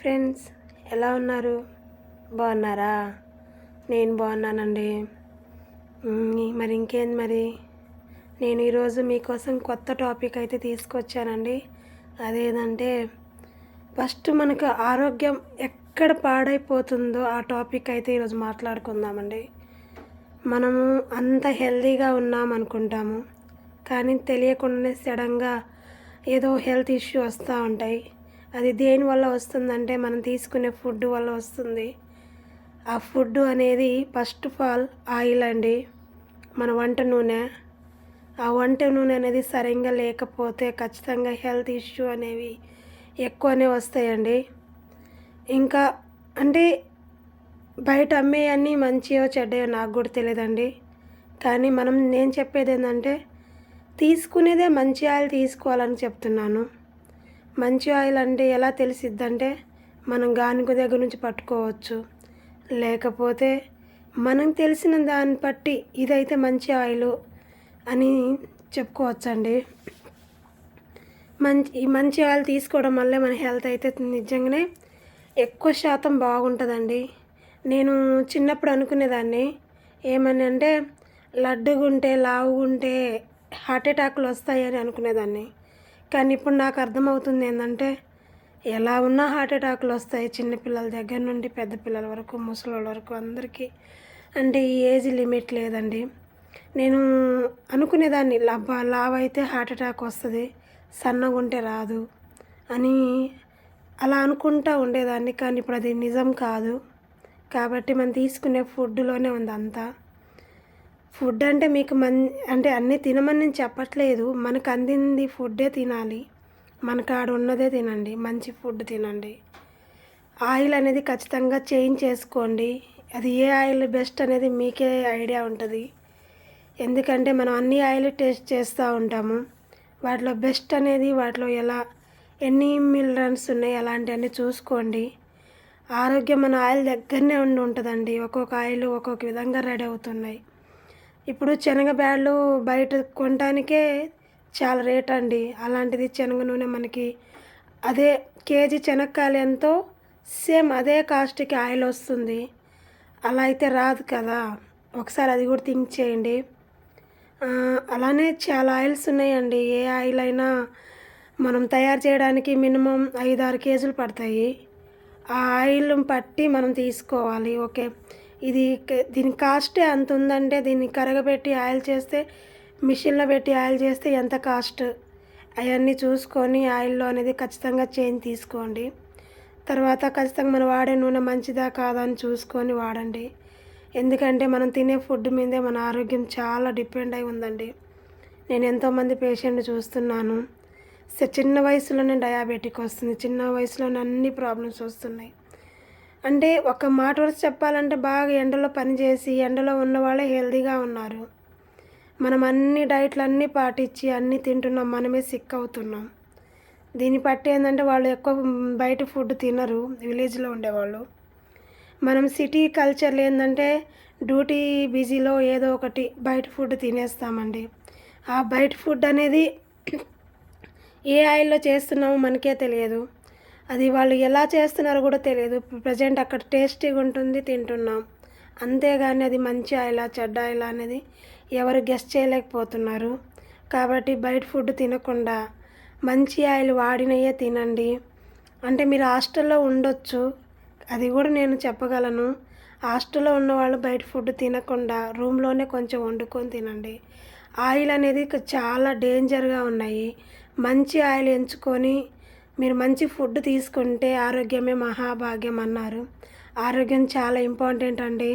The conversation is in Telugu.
ఫ్రెండ్స్ ఎలా ఉన్నారు? బాగున్నారా? నేను బాగున్నానండి. మరి ఇంకేం మరి? నేను ఈరోజు మీకోసం కొత్త టాపిక్ అయితే తీసుకొచ్చానండి. అదేదంటే ఫస్ట్ మనకు ఆరోగ్యం ఎక్కడ పాడైపోతుందో ఆ టాపిక్ అయితే ఈరోజు మాట్లాడుకుందామండి. మనము అంత హెల్తీగా ఉన్నాం అనుకుంటాము కానీ తెలియకుండానే సడన్గా ఏదో హెల్త్ ఇష్యూ వస్తూ ఉంటాయి. అది దేని వల్ల వస్తుందంటే మనం తీసుకునే ఫుడ్ వల్ల వస్తుంది. ఆ ఫుడ్ అనేది ఫస్ట్ ఆఫ్ ఆల్ ఆయిల్ అండి. మన వంట నూనె. ఆ వంట నూనె అనేది సరిగ్గా లేకపోతే ఖచ్చితంగా హెల్త్ ఇష్యూ అనేవి ఎక్కువనే వస్తాయండి. ఇంకా అంటే బయట అమ్మేయన్నీ మంచియో చెడ్డయో నాకు కూడా తెలియదండి కానీ మనం నేను చెప్పేది ఏంటంటే తీసుకునేదే మంచి ఆయిల్ తీసుకోవాలని చెప్తున్నాను. మంచి ఆయిల్ అంటే ఎలా తెలిసిద్దంటే మనం గానుగ దగ్గర నుంచి పట్టుకోవచ్చు. లేకపోతే మనం తెలిసిన దాన్ని బట్టి ఇదైతే మంచి ఆయిల్ అని చెప్పుకోవచ్చండి. మంచి ఈ మంచి ఆయిల్ తీసుకోవడం వల్లే మన హెల్త్ అయితే నిజంగానే ఎక్కువ శాతం బాగుంటుందండి. నేను చిన్నప్పుడు అనుకునేదాన్ని ఏమని అంటే లడ్డుగుంటే లావుగుంటే హార్ట్ అటాక్లు వస్తాయని అనుకునేదాన్ని. కానీ ఇప్పుడు నాకు అర్థమవుతుంది ఏంటంటే ఎలా ఉన్నా హార్ట్ అటాక్లు వస్తాయి చిన్నపిల్లల దగ్గర నుండి పెద్ద పిల్లల వరకు ముసలి వరకు అందరికీ. అంటే ఈ ఏజ్ లిమిట్ లేదండి. నేను అనుకునేదాన్ని లబ్బా లావ్ అయితే హార్ట్ అటాక్ వస్తుంది సన్నగా ఉంటే రాదు అని అలా అనుకుంటా ఉండేదాన్ని. కానీ ఇప్పుడు అది నిజం కాదు. కాబట్టి మనం తీసుకునే ఫుడ్లోనే ఉంది అంతా. ఫుడ్ అంటే మీకు మన్ అంటే అన్నీ తినమని నేను చెప్పట్లేదు. మనకు అందింది ఫుడ్డే తినాలి. మనకు ఆడ ఉన్నదే తినండి. మంచి ఫుడ్ తినండి. ఆయిల్ అనేది ఖచ్చితంగా చేంజ్ చేసుకోండి. అది ఏ ఆయిల్ బెస్ట్ అనేది మీకే ఐడియా ఉంటుంది. ఎందుకంటే మనం అన్ని ఆయిల్ టేస్ట్ చేస్తూ ఉంటాము. వాటిలో బెస్ట్ అనేది వాటిలో ఎలా ఎన్ని మినరల్స్ ఉన్నాయి అలాంటివన్నీ చూసుకోండి. ఆరోగ్యం మన ఆయిల్ దగ్గరనే ఉండి ఉంటుందండి. ఒక్కొక్క ఆయిల్ ఒక్కొక్క విధంగా రెడీ అవుతున్నాయి. ఇప్పుడు శనగ బ్యాళ్ళు బయట కొనడానికే చాలా రేట్ అండి. అలాంటిది శనగ నూనె మనకి అదే కేజీ శనక్కాయలు ఎంతో సేమ్ అదే కాస్ట్కి ఆయిల్ వస్తుంది. అలా అయితే రాదు కదా. ఒకసారి అది కూడా థింక్ చేయండి. అలానే చాలా ఆయిల్స్ ఉన్నాయండి. ఏ ఆయిల్ అయినా మనం తయారు చేయడానికి మినిమం ఐదు ఆరు కేజీలు పడతాయి. ఆ ఆయిల్ పట్టి మనం తీసుకోవాలి. ఓకే. ఇది దీని కాస్టే అంత ఉందంటే దీన్ని కరగబెట్టి ఆయిల్ చేస్తే మిషన్లో పెట్టి ఆయిల్ చేస్తే ఎంత కాస్ట్ అవన్నీ చూసుకొని ఆయిల్లో అనేది ఖచ్చితంగా చేంజ్ తీసుకోండి. తర్వాత ఖచ్చితంగా మనం వాడే నూనె మంచిదా కాదా అని చూసుకొని వాడండి. ఎందుకంటే మనం తినే ఫుడ్ మీదే మన ఆరోగ్యం చాలా డిపెండ్ అయి ఉందండి. నేను ఎంతోమంది పేషెంట్ చూస్తున్నాను. చిన్న వయసులోనే డయాబెటిక్ వస్తుంది. చిన్న వయసులోనే అన్ని ప్రాబ్లమ్స్ వస్తున్నాయి. అంటే ఒక మాట వరకు చెప్పాలంటే బాగా ఎండలో పనిచేసి ఎండలో ఉన్న వాళ్ళే హెల్దీగా ఉన్నారు. మనం అన్ని డైట్లు అన్నీ పాటించి అన్నీ తింటున్నాం మనమే సిక్ అవుతున్నాం. దీన్ని బట్టి ఏంటంటే వాళ్ళు ఎక్కువ బయట ఫుడ్ తినరు విలేజ్లో ఉండేవాళ్ళు. మనం సిటీ కల్చర్లో ఏంటంటే డ్యూటీ బిజీలో ఏదో ఒకటి బయట ఫుడ్ తినేస్తామండి. ఆ బయట ఫుడ్ అనేది ఏ ఆయిల్లో చేస్తున్నామో మనకే తెలియదు. అది వాళ్ళు ఎలా చేస్తున్నారో కూడా తెలియదు. ప్రజెంట్ అక్కడ టేస్టీగా ఉంటుంది తింటున్నాం. అంతేగాని అది మంచి ఆయిలా చెడ్డ ఆయిలా అనేది ఎవరు గెస్ట్ చేయలేకపోతున్నారు. కాబట్టి బయట ఫుడ్ తినకుండా మంచి ఆయిల్ వాడినయే తినండి. అంటే మీరు హాస్టల్లో ఉండొచ్చు. అది కూడా నేను చెప్పగలను. హాస్టల్లో ఉన్నవాళ్ళు బయట ఫుడ్ తినకుండా రూమ్లోనే కొంచెం వండుకొని తినండి. ఆయిల్ అనేది చాలా డేంజర్గా ఉన్నాయి. మంచి ఆయిల్ ఎంచుకొని మీరు మంచి ఫుడ్ తీసుకుంటే ఆరోగ్యమే మహాభాగ్యం అన్నారు. ఆరోగ్యం చాలా ఇంపార్టెంట్ అండి.